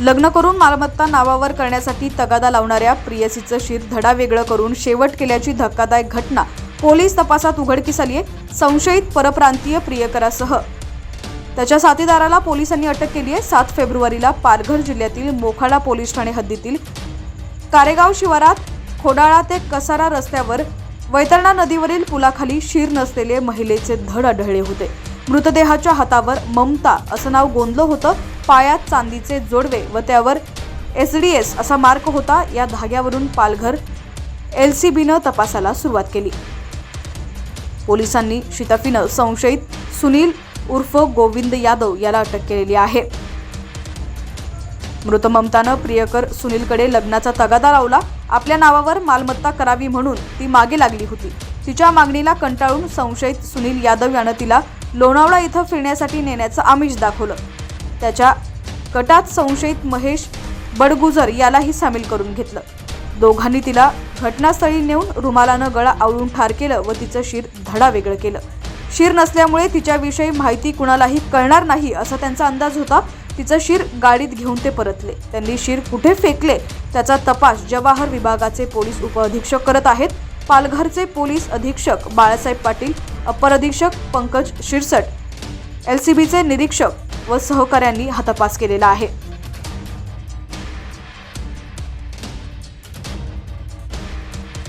लग्न करून मालमत्ता नावावर करण्यासाठी तगादा लावणाऱ्या प्रियसीचं शिर धडा वेगळं करून शेवट केल्याची धक्कादायक घटना पोलीस तपासात उघडकीस आली आहे संशयित परप्रांतीय प्रियकरासह. त्याच्या साथीदाराला पोलिसांनी अटक केली आहे सात फेब्रुवारीला पालघर जिल्ह्यातील मोखाडा पोलीस ठाणे हद्दीतील कारेगाव शिवारात खोडाळा ते कसारा रस्त्यावर वैतरणा नदीवरील पुलाखाली शीर नसलेले महिलेचे धड आढळले होते. मृतदेहाच्या हातावर ममता असं नाव गोंदलं होतं. पायात चांदीचे जोडवे व त्यावर एस डी एस असा मार्क होता या धाग्यावरून पालघर एल सी बीनं तपासाला सुरुवात केली. पोलिसांनी शिताफीनं संशयित सुनील उर्फ गोविंद यादव याला अटक केलेली आहे. मृत ममतानं प्रियकर सुनीलकडे लग्नाचा तगादा लावला. आपल्या नावावर मालमत्ता करावी म्हणून ती मागे लागली होती. तिच्या मागणीला कंटाळून संशयित सुनील यादव यानं तिला लोणावळा इथं फिरण्यासाठी नेण्याचं आमिष दाखवलं. त्याच्या कटात संशयित महेश बडगुजर यालाही सामील करून घेतलं. दोघांनी तिला घटनास्थळी नेऊन रुमालानं गळा आवळून ठार केलं व तिचं शिर धडा वेगळं केलं. शिर नसल्यामुळे तिच्याविषयी माहिती कुणालाही कळणार नाही असा त्यांचा अंदाज होता. तिचं शिर गाडीत घेऊन ते परतले. त्यांनी शिर कुठे फेकले त्याचा तपास जवाहर विभागाचे पोलीस उपअधीक्षक करत आहेत. पालघरचे पोलीस अधीक्षक बाळासाहेब पाटील अपर अधीक्षक पंकज शिरसट एल सी बीचे निरीक्षक व सहकाऱ्यांनी हा तपास केलेला आहे.